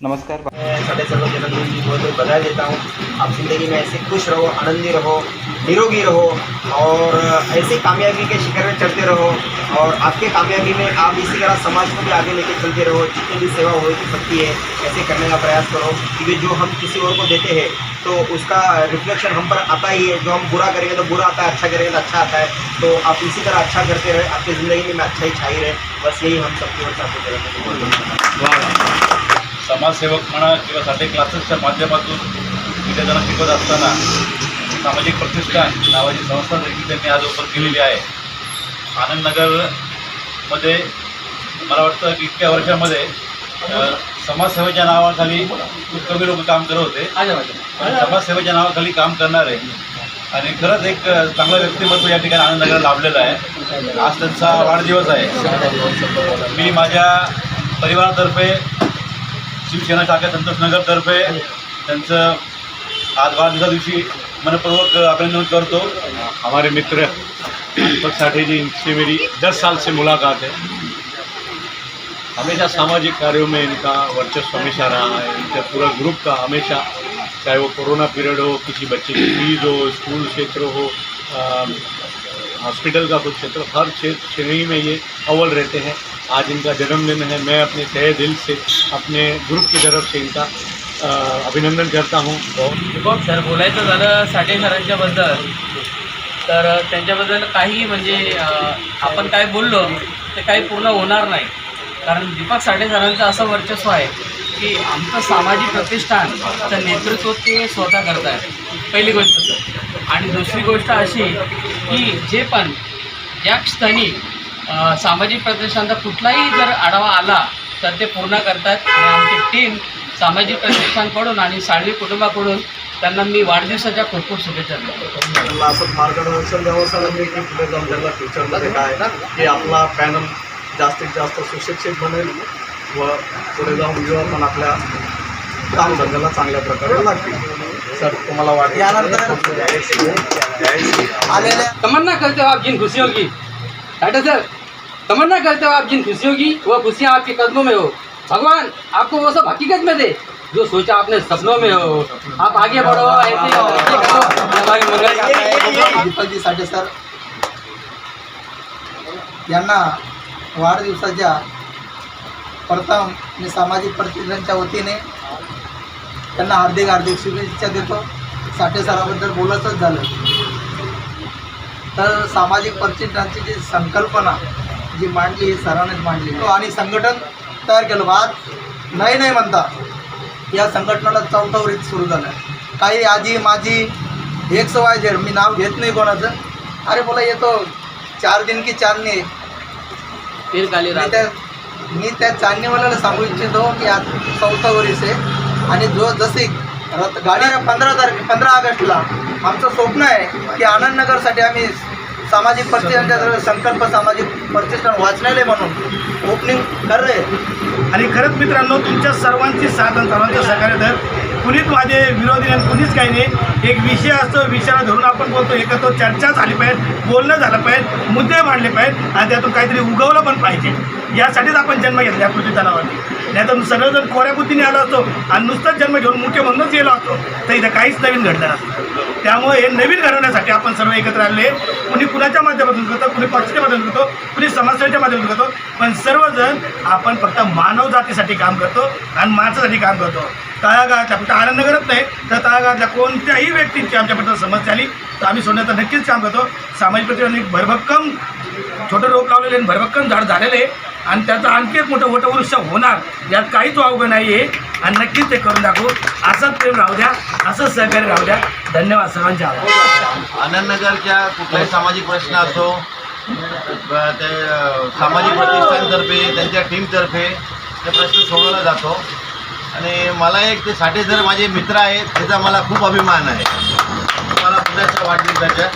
नमस्कार। मैं साढ़े सर्व जन्मदिन की बहुत बहुत बधाई देता हूँ आप ज़िंदगी में ऐसे खुश रहो आनंदी रहो निरोगी रहो और ऐसे कामयाबी के शिखर में चढ़ते रहो और आपके कामयाबी में आप इसी तरह समाज को भी आगे लेके चलते रहो जितनी भी सेवा हो सकती है ऐसे करने का प्रयास करो। क्योंकि जो हम किसी और को देते हैं तो उसका रिफ्लेक्शन हम पर आता ही है। जो हम बुरा करेंगे तो बुरा आता है अच्छा करेंगे तो अच्छा आता है। तो आप इसी तरह अच्छा करते रहे आपकी ज़िंदगी में अच्छा ही छाई रहे। बस यही हम सबकी ओर से आपको करेंगे। समाजसेवक म्हणा किंवा साधे क्लासेसच्या माध्यमातून विद्यार्थ्यांना शिकवत असताना सामाजिक प्रतिष्ठान नावाची संस्था देखील त्यांनी आज ओपन केलेली आहे. आनंदनगरमध्ये मला वाटतं की इतक्या वर्षामध्ये समाजसेवेच्या नावाखाली खूप कमी लोक काम करत होते. पण समाजसेवेच्या नावाखाली काम करणारे आणि खरंच एक चांगलं व्यक्तिमत्व या ठिकाणी आनंदनगरला लाभलेलं आहे. आज त्यांचा वाढदिवस आहे. मी माझ्या परिवारातर्फे शिवसेना शाखा संतोषनगरतर्फे त्यांचं आज वाढदिवसा दिवशी मनपूर्वक अभिनंदन करतो. हमारे मित्र दीपक साठे जी, इनसे मेरी दस साल से मुलाकात है। हमेशा सामाजिक कार्यों में इनका वर्चस्व हमेशा रहा है। इनका पूरा ग्रुप का हमेशा, चाहे वो कोरोना पीरियड हो, किसी बच्चे की फ़ीस हो, स्कूल क्षेत्र हो हॉस्पिटल का कुछ क्षेत्र, हर क्षेत्र श्रेणी में ये अव्वल रहते हैं। आज इनका जन्मदिन है। मैं अपने तय दिल से अपने ग्रुप की तरफ से इनका अभिनंदन करता हूँ। बहुत सर बोलायचं झालं साठे सरांच्याबद्दल तर त्यांच्याबद्दल काही म्हणजे आपण काय बोललो ते काही पूर्ण होणार नाही. कारण दीपक साठे सरांचं असं वर्चस्व आहे की आमचं सामाजिक प्रतिष्ठानचं नेतृत्व ते स्वतः करत आहेत पहिली गोष्ट आणि दुसरी गोष्ट अशी की जे पण या क्षणी सामाजिक प्रतिष्ठानचा कुठलाही जर आढावा आला तर ते पूर्ण करतात. आणि आमची टीम सामाजिक प्रतिष्ठानकडून आणि साळवी कुटुंबाकडून त्यांना मी वाढदिवसाच्या खूप खूप शुभेच्छा देतो. असं मार्गदर्शन द्यावं लागेल की पुढे जाऊन त्यांना फ्युचरमध्ये काय की आपला पॅनल जास्तीत जास्त सुशिक्षित बनेल व पुढे जाऊन युवा पण आपल्या कामधंद्याला चांगल्या प्रकारे लागतील. सर तुम्हाला वाटतं तमन्ना करते हो आप जिन की. डॉक्टर सर तमन्ना करते हो आप जिन खुशियों की वो खुशियाँ आपके कदमों में हो। भगवान आपको वो सब हकीकत में दे जो सोचा आपने सपनों में हो। आप आगे बढ़ो ऐसे ही हमारी मंगल दीपकजी साठे सर। यांना वाढदिवसाच्या प्रथम मी सामाजिक प्रतिष्ठानच्या वतीने त्यांना हार्दिक हार्दिक शुभेच्छा देतो. साठे सराबद्दल बोलायचंच झालं. तर सामाजिक प्रतिष्ठानची जी संकल्पना जी मांडली ही सरांनीच मांडली. तो आणि संघटन तयार केलं. आज नाही नाही म्हणता या संघटनेला चौथा वरीत सुरू झालं. काही आजी माझी एक सवाय जेड मी नाव घेत नाही कोणाचं. अरे बोला येतो. चार दिन की चांदणी फिर रात त्या मी त्या चांदणीवाल्याला सांगू इच्छितो की आज चौथा वरीस आहे. आणि जो जशी रथ गाडी पंधरा तारखे पंधरा ऑगस्टला आमचं स्वप्न आहे की आनंदनगरसाठी आम्ही सामाजिक प्रतिष्ठानच्या संकल्प सामाजिक प्रतिष्ठान वाचनालय म्हणून ओपनिंग कर आणि खरंच मित्रांनो तुमच्या सर्वांची साथ आणि सर्वांचं सहकार्य तर कुणीच माझे विरोधी आणि कुणीच काही नाही. एक विषय असतो विषयाला धरून आपण बोलतो एकत्र चर्चा झाली पाहिजे बोलणं झालं पाहिजे मुद्दे मांडले पाहिजे आणि त्यातून काहीतरी उगवलं पण पाहिजे. यासाठीच आपण जन्म घेतला या पृथ्वी तलावरती नाही तर सगळेजण खोऱ्या बुद्धीने आलो असतो आणि नुसतंच जन्म घेऊन मुख्य म्हणूनच गेलो असतो. तर इथं काहीच नवीन घडलं नसतं. त्यामुळे हे नवीन घडवण्यासाठी आपण सर्व एकत्र आले कुणी कुणाच्या माध्यमातून करतो कुणी पक्षाच्या माध्यमातून करतो कुणी समाजसेवेच्या माध्यमातून करतो पण सर्वजण आपण फक्त मानवजातीसाठी काम करतो आणि माणसासाठी काम करतो. तळागाळातल्या फक्त आनंदनगरच नाही तर तळागाळातल्या कोणत्याही व्यक्तींची आमच्याबद्दल समस्या आली तर आम्ही सोडण्याचं नक्कीच काम करतो. सामाजिक प्रतिष्ठान भरभक्कम छोटे रोग लावलेले आणि भरभक्कम झाड झालेले आहे आणि त्याचं आणखी एक मोठं वटवृक्ष होणार यात काहीच वावगं नाही आहे आणि नक्कीच ते करून दाखवू. असंच प्रेम राहू द्या असंच सहकार्य राहू द्या. धन्यवाद सर्वांचे आभार. आनंदनगरच्या कुठलाही सामाजिक प्रश्न असो ते सामाजिक प्रतिष्ठानतर्फे त्यांच्या टीमतर्फे ते प्रश्न सोडवला जातो. आणि मला एक ते साठे जर माझे मित्र आहेत त्याचा मला खूप अभिमान आहे. मला पुण्याच्या वाढदिवसाच्या